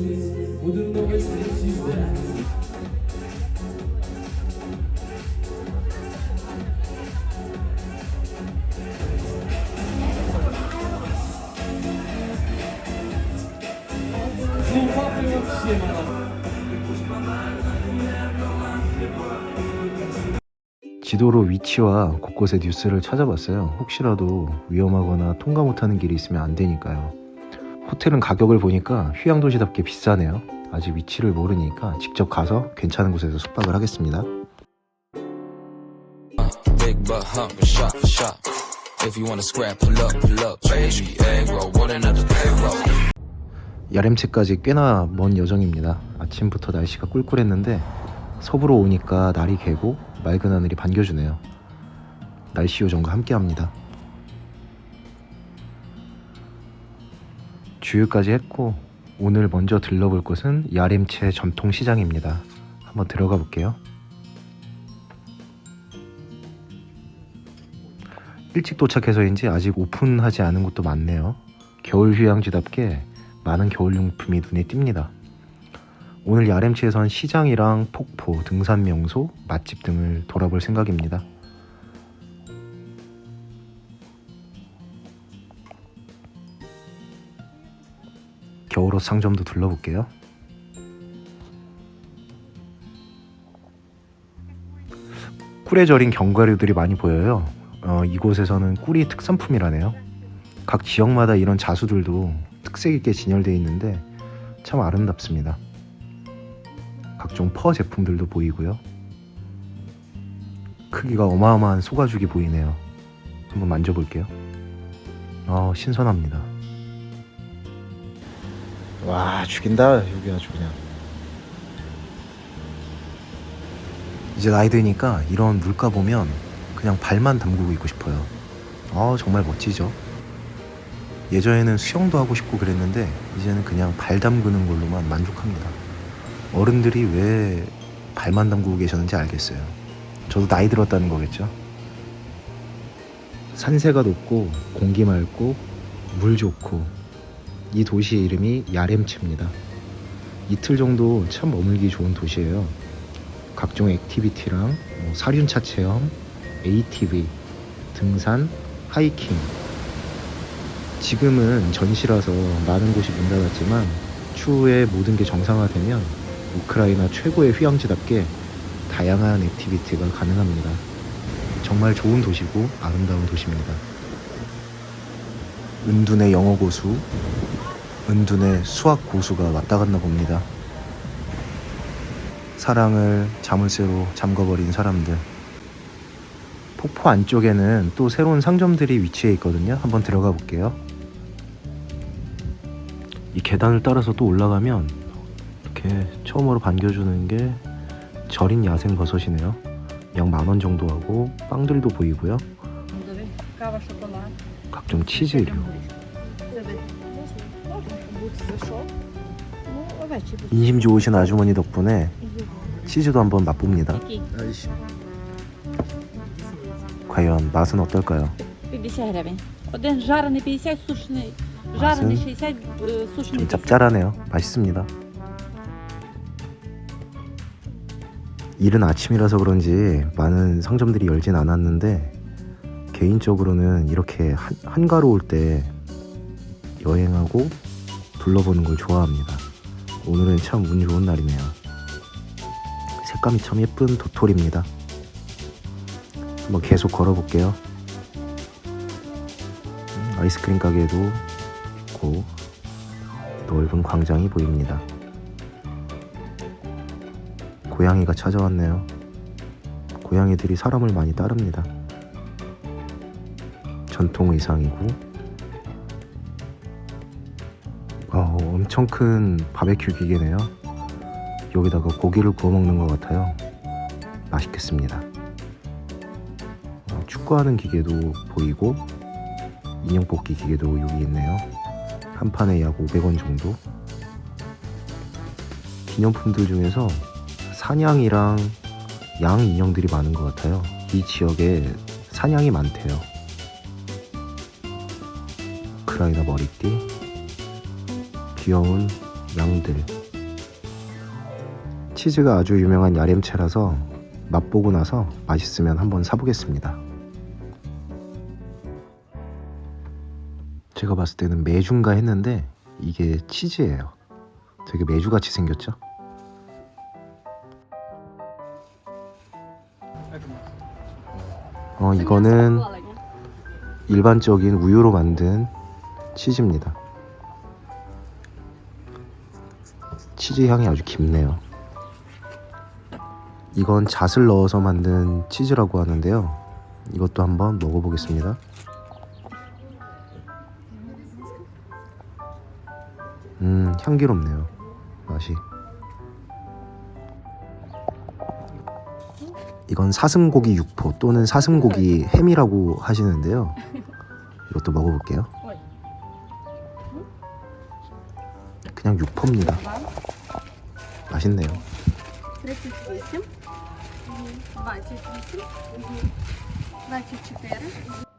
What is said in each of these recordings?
예수 모든 것을 살리시는 지도로 위치와 곳곳의 뉴스를 찾아봤어요. 혹시라도 위험하거나 통과 못하는 길이 있으면 안 되니까요. 호텔은 가격을 보니까 휴양도시답게 비싸네요. 아직 위치를 모르니까 직접 가서 괜찮은 곳에서 숙박을 하겠습니다. 야렘체까지 꽤나 먼 여정입니다. 아침부터 날씨가 꿀꿀했는데 서부로 오니까 날이 개고 맑은 하늘이 반겨주네요. 날씨 요정과 함께합니다. 주유까지 했고 오늘 먼저 들러볼 곳은 야렘체 전통시장입니다. 한번 들어가 볼게요. 일찍 도착해서인지 아직 오픈하지 않은 곳도 많네요. 겨울 휴양지답게 많은 겨울용품이 눈에 띕니다. 오늘 야렘치에선 시장이랑 폭포, 등산 명소, 맛집 등을 돌아볼 생각입니다. 상점도 둘러볼게요. 꿀에 절인 견과류들이 많이 보여요. 어, 이곳에서는 꿀이 특산품이라네요. 각 지역마다 이런 자수들도 특색 있게 진열되어 있는데 참 아름답습니다. 각종 퍼 제품들도 보이고요. 크기가 어마어마한 소가죽이 보이네요. 한번 만져볼게요. 아 신선합니다. 와 죽인다 여기 아주 그냥. 이제 나이 드니까 이런 물가 보면 그냥 발만 담그고 있고 싶어요. 아 정말 멋지죠. 예전에는 수영도 하고 싶고 그랬는데 이제는 그냥 발 담그는 걸로만 만족합니다. 어른들이 왜 발만 담그고 계셨는지 알겠어요. 저도 나이 들었다는 거겠죠. 산세가 높고 공기 맑고 물 좋고 이 도시 이름이 야렘치입니다. 이틀 정도 참 머물기 좋은 도시예요. 각종 액티비티랑 뭐 사륜차 체험, ATV, 등산, 하이킹 지금은 전시라서 많은 곳이 문 닫았지만 추후에 모든 게 정상화되면 우크라이나 최고의 휴양지답게 다양한 액티비티가 가능합니다. 정말 좋은 도시고 아름다운 도시입니다. 은둔의 영어 고수, 은둔의 수학 고수가 왔다 갔나 봅니다. 사랑을 자물쇠로 잠궈버린 사람들. 폭포 안쪽에는 또 새로운 상점들이 위치해 있거든요. 한번 들어가 볼게요. 이 계단을 따라서 또 올라가면 이렇게 처음으로 반겨주는 게 절인 야생 버섯이네요. 약 만 원 정도 하고 빵들도 보이고요. Диви, Кава, шоколад. 각종 치즈류. Диви. Можна бути що? Ну, овечі будуть. 인심 좋으신 아주머니 덕분에 치즈도 한번 맛봅니다. Які? 과연 맛은 어떨까요? 50 гривень. Один жарений 50, сушений. Жарений 60, е, 좀 сушений 50. 짭짤하네요. 맛있습니다. 이른 아침이라서 그런지 많은 상점들이 열진 않았는데 개인적으로는 이렇게 한, 한가로울 때 여행하고 둘러보는 걸 좋아합니다. 오늘은 참 운 좋은 날이네요. 색감이 참 예쁜 도토리입니다. 한번 계속 걸어볼게요. 음, 아이스크림 가게도 있고 넓은 광장이 보입니다. 고양이가 찾아왔네요. 고양이들이 사람을 많이 따릅니다. 전통 의상이고, 어, 엄청 큰 바베큐 기계네요. 여기다가 고기를 구워 먹는 것 같아요. 맛있겠습니다. 어, 축구하는 기계도 보이고, 인형 뽑기 기계도 여기 있네요. 한 판에 약 500원 정도. 기념품들 중에서 사냥이랑 양 인형들이 많은 것 같아요. 이 지역에 사냥이 많대요. 우크라이나 머리띠, 귀여운 양들. 치즈가 아주 유명한 야렘체라서 맛보고 나서 맛있으면 한번 사보겠습니다. 제가 봤을 때는 메주인가 했는데 이게 치즈예요. 되게 메주같이 생겼죠? 어 이거는 일반적인 우유로 만든 치즈입니다. 치즈 향이 아주 깊네요. 이건 잣을 넣어서 만든 치즈라고 하는데요. 이것도 한번 먹어보겠습니다. 음, 향기롭네요. 맛이. 이건 사슴고기 육포 또는 사슴고기 햄이라고 하시는데요. 이것도 먹어볼게요. 그냥 육포입니다. 맛있네요. 38, 28, 24.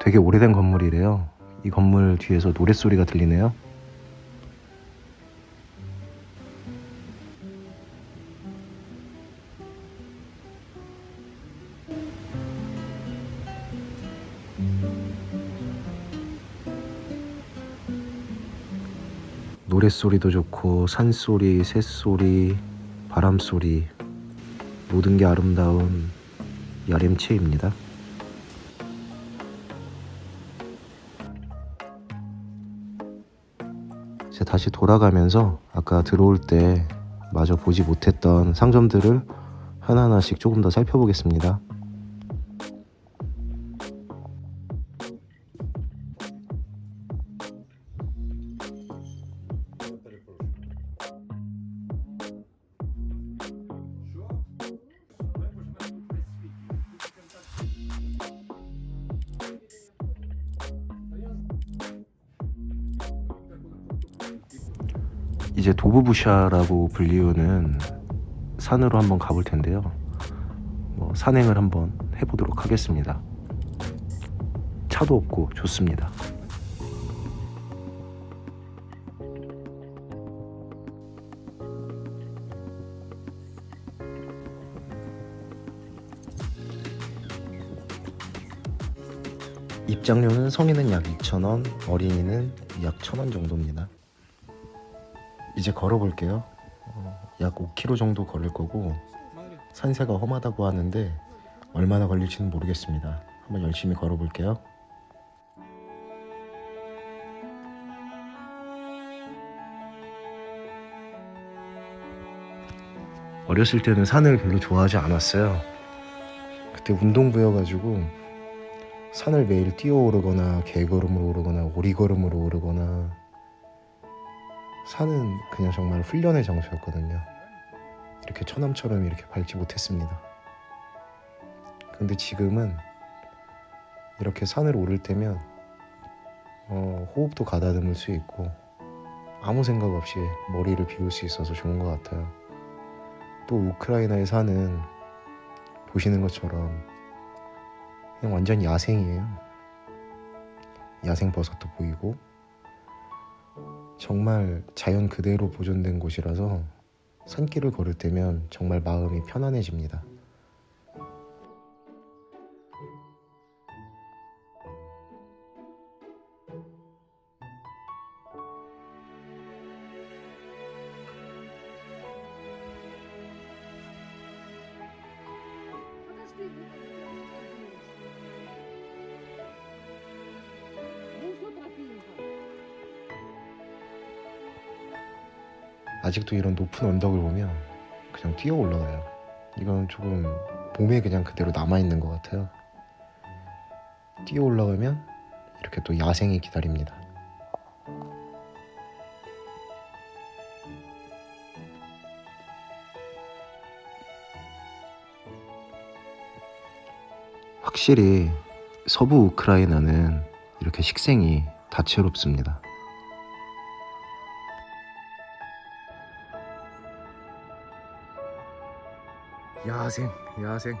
되게 오래된 건물이래요. 이 건물 뒤에서 노랫소리가 들리네요. 모래소리도 좋고 산소리, 새소리, 바람소리 모든 게 아름다운 야림채입니다. 이제 다시 돌아가면서 아까 들어올 때 마저 보지 못했던 상점들을 하나하나씩 조금 더 살펴보겠습니다. 도부부샤라고 불리우는 산으로 한번 가볼 텐데요. 뭐 산행을 한번 해보도록 하겠습니다. 차도 없고 좋습니다. 입장료는 성인은 약 2,000원, 어린이는 약 1,000원 정도입니다. 이제 걸어볼게요. 어, 약 5km 정도 걸을 거고 산세가 험하다고 하는데 얼마나 걸릴지는 모르겠습니다. 한번 열심히 걸어볼게요. 어렸을 때는 산을 별로 좋아하지 않았어요. 그때 운동부여가지고 산을 매일 뛰어 오르거나 개걸음으로 오르거나 오리걸음으로 오르거나 산은 그냥 정말 훈련의 장소였거든요. 이렇게 처남처럼 이렇게 밟지 못했습니다. 근데 지금은 이렇게 산을 오를 때면 어, 호흡도 가다듬을 수 있고 아무 생각 없이 머리를 비울 수 있어서 좋은 것 같아요. 또 우크라이나의 산은 보시는 것처럼 그냥 완전 야생이에요. 야생 버섯도 보이고 정말 자연 그대로 보존된 곳이라서 산길을 걸을 때면 정말 마음이 편안해집니다. 아직도 이런 높은 언덕을 보면 그냥 뛰어 올라가요. 이건 조금 봄에 그냥 그대로 남아 있는 것 같아요. 뛰어 올라가면 이렇게 또 야생이 기다립니다. 확실히 서부 우크라이나는 이렇게 식생이 다채롭습니다. 야생 야생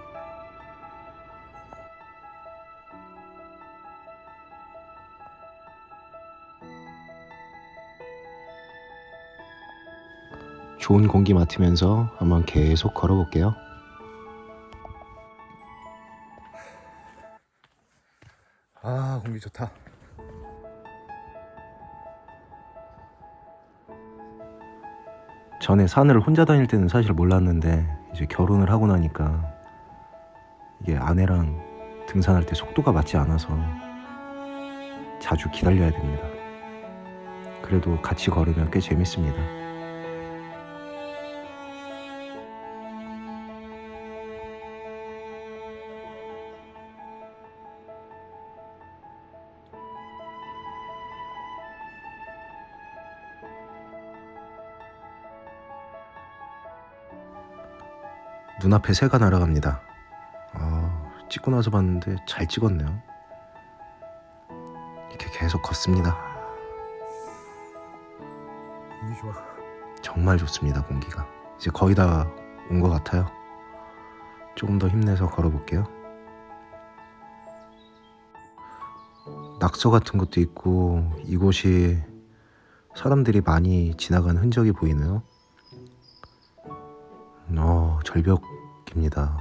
좋은 공기 맡으면서 한번 계속 걸어볼게요. 아, 공기 좋다. 전에 산을 혼자 다닐 때는 사실 몰랐는데 이제 결혼을 하고 나니까 이게 아내랑 등산할 때 속도가 맞지 않아서 자주 기다려야 됩니다. 그래도 같이 걸으면 꽤 재밌습니다. 눈앞에 새가 날아갑니다. 아, 찍고 나서 봤는데 잘 찍었네요. 이렇게 계속 걷습니다. 정말 좋습니다, 공기가. 이제 거의 다 온 것 같아요. 조금 더 힘내서 걸어볼게요. 낙서 같은 것도 있고, 이곳이 사람들이 많이 지나간 흔적이 보이네요. 어, 절벽 입니다.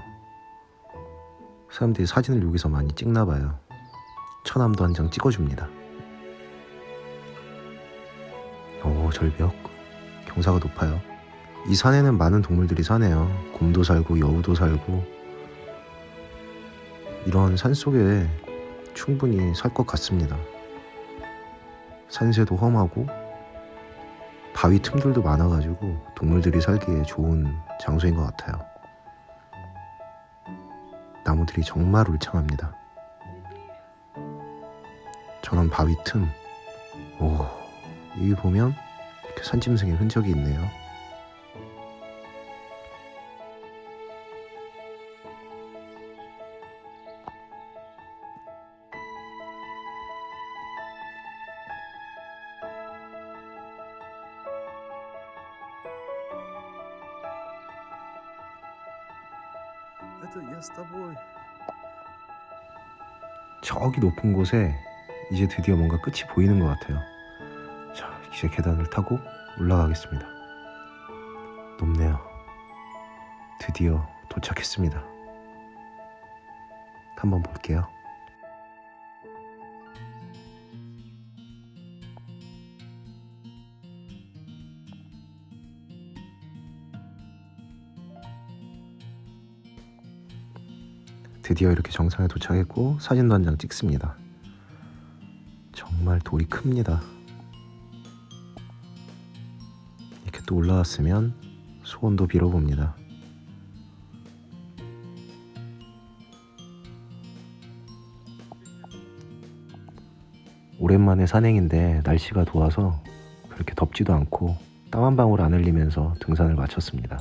사람들이 사진을 여기서 많이 찍나 봐요. 처남도 한 장 찍어줍니다. 오, 절벽. 경사가 높아요. 이 산에는 많은 동물들이 사네요. 곰도 살고 여우도 살고 이런 산 속에 충분히 살 것 같습니다. 산새도 험하고 바위 틈들도 많아가지고 동물들이 살기에 좋은 장소인 것 같아요. 나무들이 정말 울창합니다. 저런 바위 틈, 오, 여기 보면 이렇게 산짐승의 흔적이 있네요. 저기 높은 곳에 이제 드디어 뭔가 끝이 보이는 것 같아요. 자, 이제 계단을 타고 올라가겠습니다. 높네요. 드디어 도착했습니다. 한번 볼게요. 드디어 이렇게 정상에 도착했고 사진도 한 장 찍습니다. 정말 돌이 큽니다. 이렇게 또 올라왔으면 소원도 빌어봅니다. 오랜만에 산행인데 날씨가 좋아서 그렇게 덥지도 않고 땀 한 방울 안 흘리면서 등산을 마쳤습니다.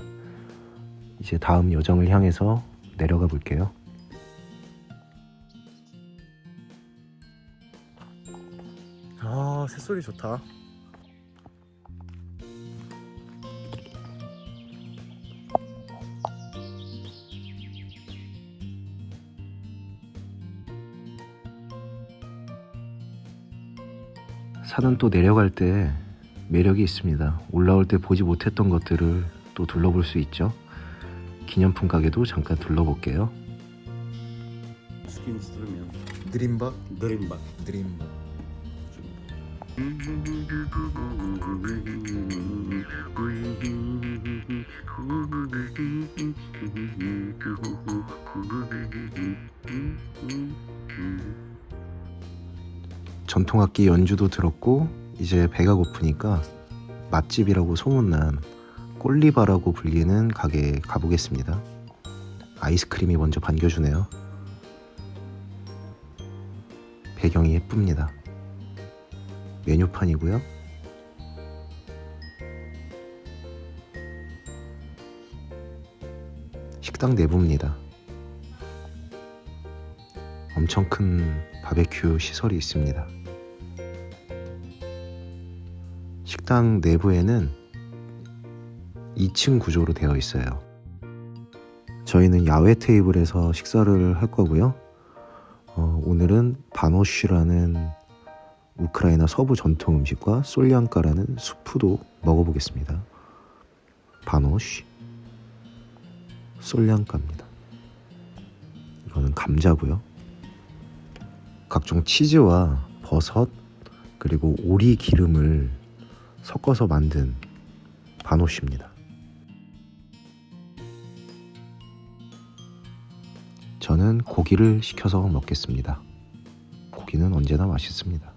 이제 다음 여정을 향해서 내려가 볼게요. 콧소리 좋다 산은 또 내려갈 때 매력이 있습니다. 올라올 때 보지 못했던 것들을 또 둘러볼 수 있죠. 기념품 가게도 잠깐 둘러볼게요. 드림바 드림바 드림바 전통악기 연주도 들었고 이제 배가 고프니까 맛집이라고 소문난 꼴리바라고 불리는 가게에 가보겠습니다. 아이스크림이 먼저 반겨주네요. 배경이 예쁩니다. 메뉴판이고요. 식당 내부입니다. 엄청 큰 바베큐 시설이 있습니다. 식당 내부에는 2층 구조로 되어 있어요. 저희는 야외 테이블에서 식사를 할 거고요. 어, 오늘은 바노쉬라는 우크라이나 서부 전통 음식과 솔리안카라는 수프도 먹어보겠습니다. 바노쉬 솔량가입니다. 이거는 감자고요. 각종 치즈와 버섯 그리고 오리 기름을 섞어서 만든 바노쉬입니다. 저는 고기를 시켜서 먹겠습니다. 고기는 언제나 맛있습니다.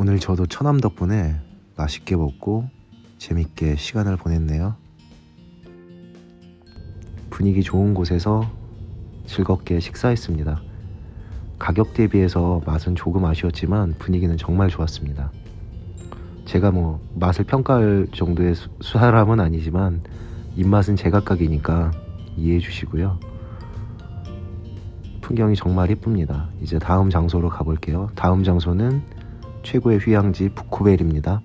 오늘 저도 처남 덕분에 맛있게 먹고 재밌게 시간을 보냈네요. 분위기 좋은 곳에서 즐겁게 식사했습니다. 가격 대비해서 맛은 조금 아쉬웠지만 분위기는 정말 좋았습니다. 제가 뭐 맛을 평가할 정도의 수- 사람은 아니지만 입맛은 제각각이니까 이해해 주시고요. 풍경이 정말 예쁩니다. 이제 다음 장소로 가볼게요. 다음 장소는 최고의 휴양지 부코벨입니다.